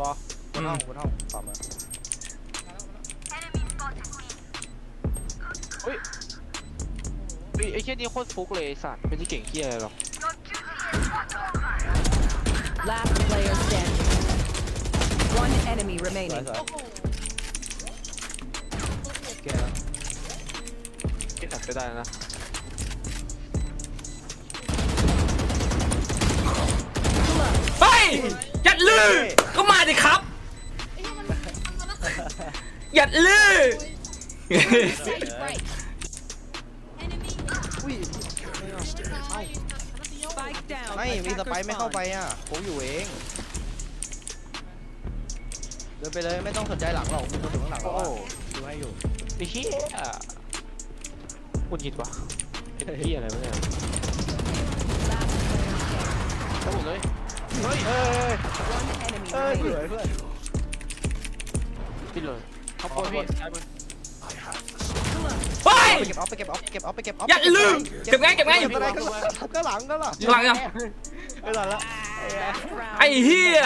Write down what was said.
บอลบนห้องบนห้องต่อมาเฮ้ยเฮ้ยไอ้เชี่ยนี่โคตรฟุกเลยไอ้สัตว์ไม่ได้เก่งเฮียอะไรหรอก Last player standing. One enemy สวย remaining. สวยโอ้โหเกมแล้วเก่งไปได้นะ อก็มาดิครับไอ้ที่มันมันต้องใส่หยัดลือใส่ไฟ enemy อุ้ยตาย Spike down. ไม่ มีสไป Attacker ร์ไม่เข้า spawn. ไปอะผมอยู่เอง เดินไปเลยไม่ต้องสนใจหลังหรอกกูมาถึงข้างหลังแล้วโอ้อะดูให้อยู่ไอ้เฮียคุณยิดวะเป็นเฮียอะไรวะเนี่ย Last player standing. ทั้งหมดเลยเฮ้ยเฮ้ย One enemy เฮ้ ยเฮ้ย remaining. เพื่อนปิดเลยเขาปวดพี่ซ้ายมือเฮ้ยไปเก็บออฟไปเก็บออฟเก็บออฟไปเก็บออฟอย่าลืมเก็บไงเก็บไงเก็บอะไรก็ก็หลังก็หลังหลังอะไม่หลังละ Last round. ไอ้เหี้ย